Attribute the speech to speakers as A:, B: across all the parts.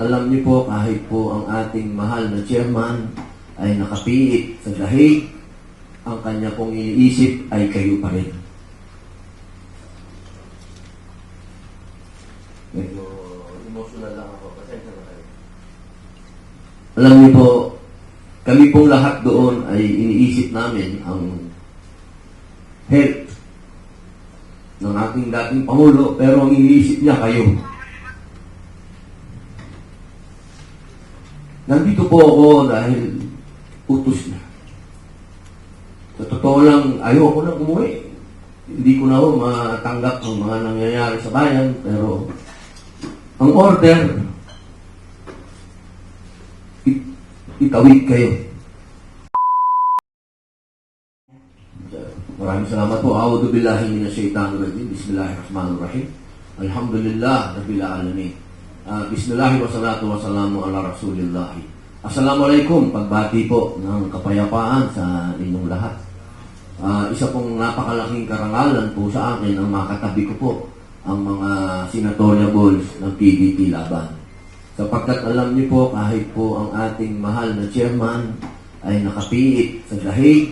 A: Alam niyo po, kahit po ang ating mahal na chairman ay nakapiit sa dahig, ang kanya pong iniisip ay kayo pa rin. Medyo emotional lang ako. Pasensya na kayo. Alam niyo po, kami pong lahat doon ay iniisip namin ang health ng ating dating Pangulo, pero ang iniisip niya kayo. Nandito po ako dahil utos na. Sa totoo lang, ayoko na umuwi. Hindi ko na ho matanggap ang mga nangyayari sa bayan, pero ang order, it, itawid kayo. Maraming salamat po. A'udhu billahi minash shaitanir rajim. Bismillahirrahmanirrahim. Alhamdulillah rabbil alamin. Ah, bismillah wa salatu wa salamu ala rasulillah. Assalamualaikum. Pagbati po ng kapayapaan sa inyong lahat. Ah, isa pong napakalaking karangalan po sa akin ang makatabi ko po ang mga senatoriables ng PDP laban. Sapagkat alam niyo po, kahit po ang ating mahal na chairman ay nakapiit sa dahig,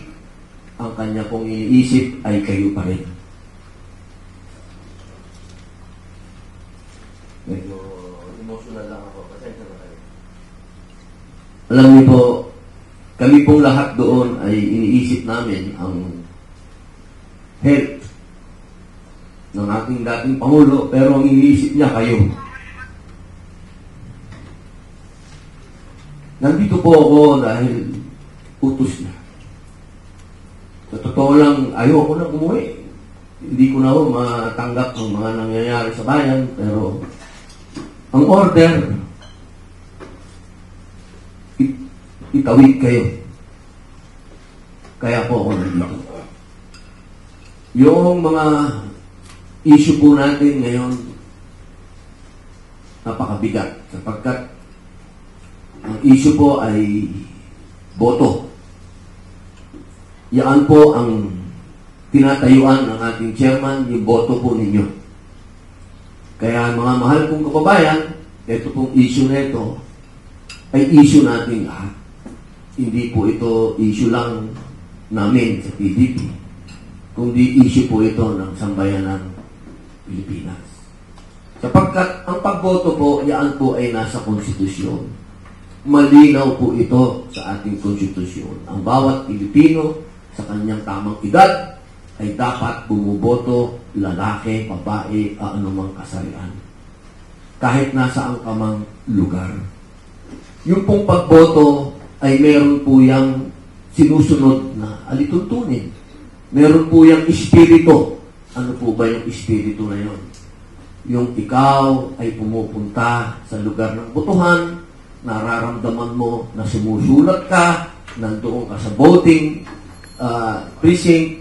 A: ang kanya pong iniisip ay kayo pa rin. Medyo emotional lang ako. Pasensya na kayo. Alam niyo po, kami pong lahat doon ay iniisip namin ang health ng ating dating Pangulo, pero ang iniisip niya kayo. Nandito po ako dahil utos na. Sa totoo lang, ayoko na umuwi. Hindi ko na ho matanggap ang mga nangyayari sa bayan, pero ang order, it, itawid kayo. Kaya po ako nandito. Yung mga issue po natin ngayon, napakabigat sapagkat ang issue po ay boto. Yan po ang tinatayuan ng ating chairman, yung boto po ninyo. Kaya mga mahal kong kababayan, ito pong issue na ito ay issue natin lahat. Hindi po ito issue lang namin sa PDP, kundi issue po ito ng sambayan ng Pilipinas. Sapagkat ang pagboto po, yan po ay nasa konstitusyon. Malinaw po ito sa ating konstitusyon. Ang bawat Pilipino sa kanyang tamang edad ay dapat bumuboto lalaki, babae, anumang kasarian. Kahit nasa ang kamang lugar. Yung pong pagboto ay meron po yung sinusunod na alituntunin. Meron po yung espiritu. Ano po ba yung espiritu na yon? Yung ikaw ay pumupunta sa lugar ng botohan, nararamdaman mo na sumusulat ka, nandoon ka sa voting uh, precinct,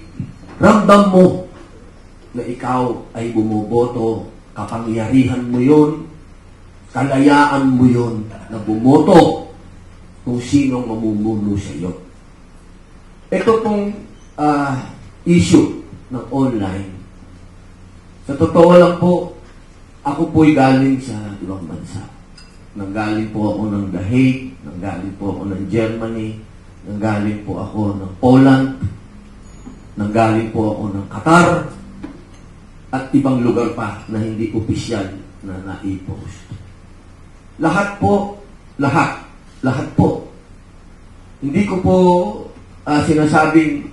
A: ramdam mo na ikaw ay bumoboto, kapangyarihan mo yun, kalayaan mo yun na bumoto kung sino mamumuno sa iyo. Ito pong ah, issue ng online. Sa totoo lang po, ako po'y galing sa ibang bansa. Nanggaling po ako ng The Hague, nanggaling po ako ng Germany, nanggaling po ako ng Poland, nanggaling po ako ng Qatar, at ibang lugar pa na hindi opisyal na na-post. Lahat po, lahat, lahat po. Hindi ko po ah, sinasabing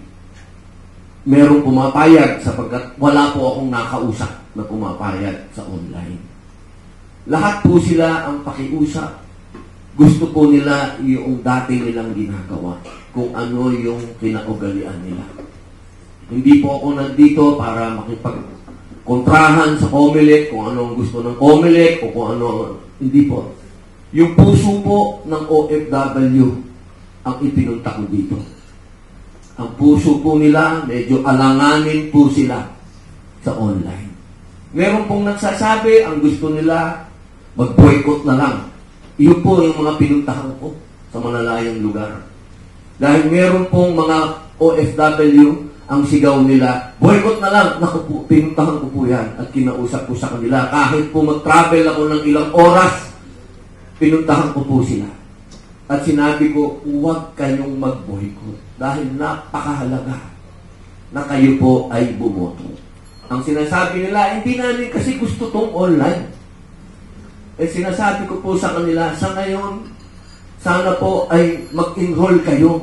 A: merong pumapayag sapagkat wala po akong nakausap na pumapayag sa online. Lahat po sila ang pakiusap. Gusto po nila yung dati nilang ginagawa. Kung ano yung kinaugalian nila. Hindi po ako nandito para makipagkontrahan sa Comelec kung ano ang gusto ng Comelec o kung ano. Hindi po. Yung puso po ng OFW ang ipinunta ko dito. Ang puso po nila, medyo alanganin po sila sa online. Meron pong nagsasabi, ang gusto nila, mag-boycott na lang. Iyon po yung mga pinuntahan ko sa malalayang lugar. Dahil meron pong mga OFW, ang sigaw nila, boycott na lang. Naku po, pinuntahan ko po yan at kinausap ko sa kanila. Kahit po mag-travel ako ng ilang oras, pinuntahan ko po sila. At sinabi ko, huwag kayong mag-boycott dahil napakahalaga na kayo po ay bumoto. Ang sinasabi nila, hindi namin kasi gusto tong online. Eh sinasabi ko po sa kanila, sa ngayon, sana po ay mag-enroll kayo.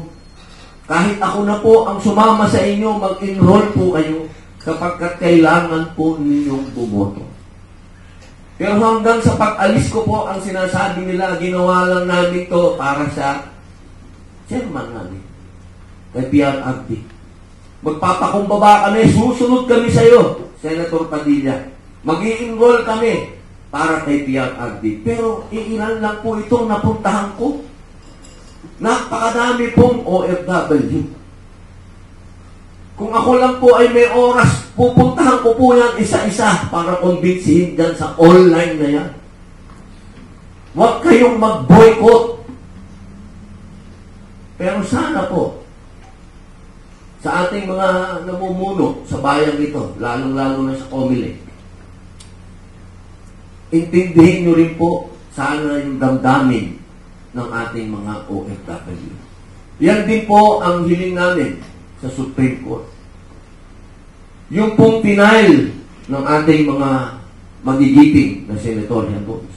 A: Kahit ako na po ang sumama sa inyo, mag-enroll po kayo kapag kailangan po ninyong bumoto. Pero hanggang sa pag-alis ko po, ang sinasabi nila, ginawa lang namin to para sa chairman namin, kay Pierre Abdi. Magpapakumbaba kami, susunod kami sa iyo, Senator Padilla. mag enroll kami para kay Pierre Abdi. Pero iilan lang po itong napuntahan ko. Napakadami pong OFW. Kung ako lang po ay may oras, pupuntahan ko po yan isa-isa para kumbinsihin dyan sa online na yan. Huwag kayong mag-boycott. Pero sana po, sa ating mga namumuno sa bayan ito, lalong-lalo na sa Comelec, intindihin nyo rin po sana yung damdamin ng ating mga OFW. Yan din po ang hiling namin sa Supreme Court. Yung pong denial ng ating mga magigiping na senatorial votes.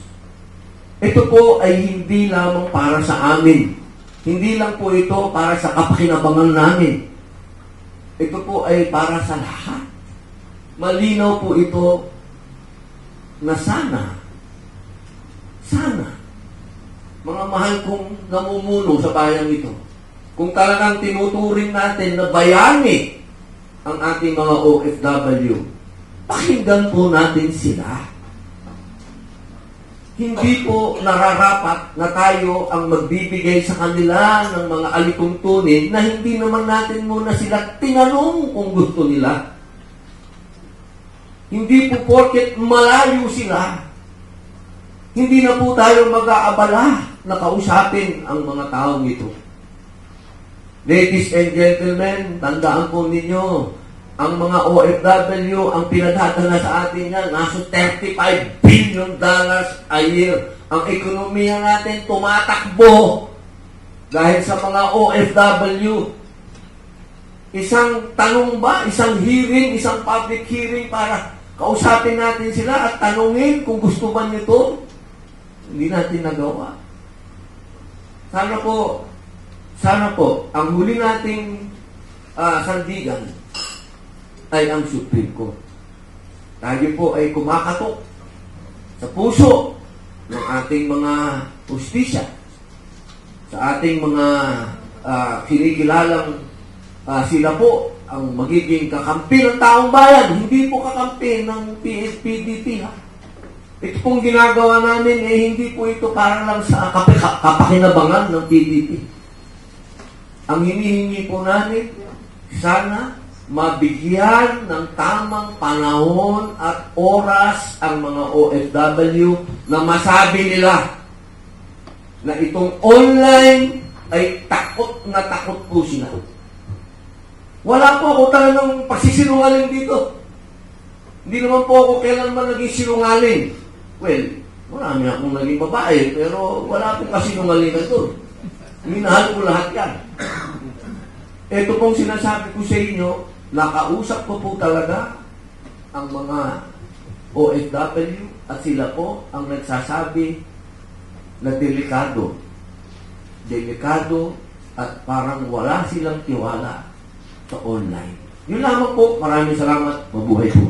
A: Ito po ay hindi lamang para sa amin. Hindi lang po ito para sa kapakinabangan namin. Ito po ay para sa lahat. Malinaw po ito na sana, sana, mga mahal kong namumuno sa bayan ito, kung talagang tinuturing natin na bayani ang ating mga OFW, pakinggan po natin sila. Hindi po nararapat na tayo ang magbibigay sa kanila ng mga alituntunin na hindi naman natin muna sila tinanong kung gusto nila. Hindi po porket malayo sila, hindi na po tayo mag-aabala na kausapin ang mga taong ito. Ladies and gentlemen, tandaan po ninyo, ang mga OFW, ang pinadadala sa atin yan, nasa 35 billion dollars a year. Ang ekonomiya natin tumatakbo dahil sa mga OFW. Isang tanong ba, isang hearing, isang public hearing para kausapin natin sila at tanungin kung gusto ba nito, hindi natin nagawa. Sana po, sana po, ang huli nating ah, sandigan ay ang Supreme Court. Tayo po ay kumakatok sa puso ng ating mga justisya, sa ating mga uh, kinikilalang ah, sila po ang magiging kakampi ng taong bayan, hindi po kakampi ng PSPDP ha. Ito pong ginagawa namin, eh, hindi po ito para lang sa kap- kapakinabangan ng PDP. Ang hinihingi po namin, sana mabigyan ng tamang panahon at oras ang mga OFW na masabi nila na itong online ay takot na takot po sila. Wala po ako talagang pagsisinungaling dito. Hindi naman po ako kailanman naging sinungaling. Well, marami akong naging babae, pero wala akong kasinungalingan doon. Minahal ko lahat yan. Ito pong sinasabi ko sa inyo, nakausap ko po talaga ang mga OFW at sila po ang nagsasabi na delikado. Delikado at parang wala silang tiwala sa online. Yun lamang po. Maraming salamat. Mabuhay po.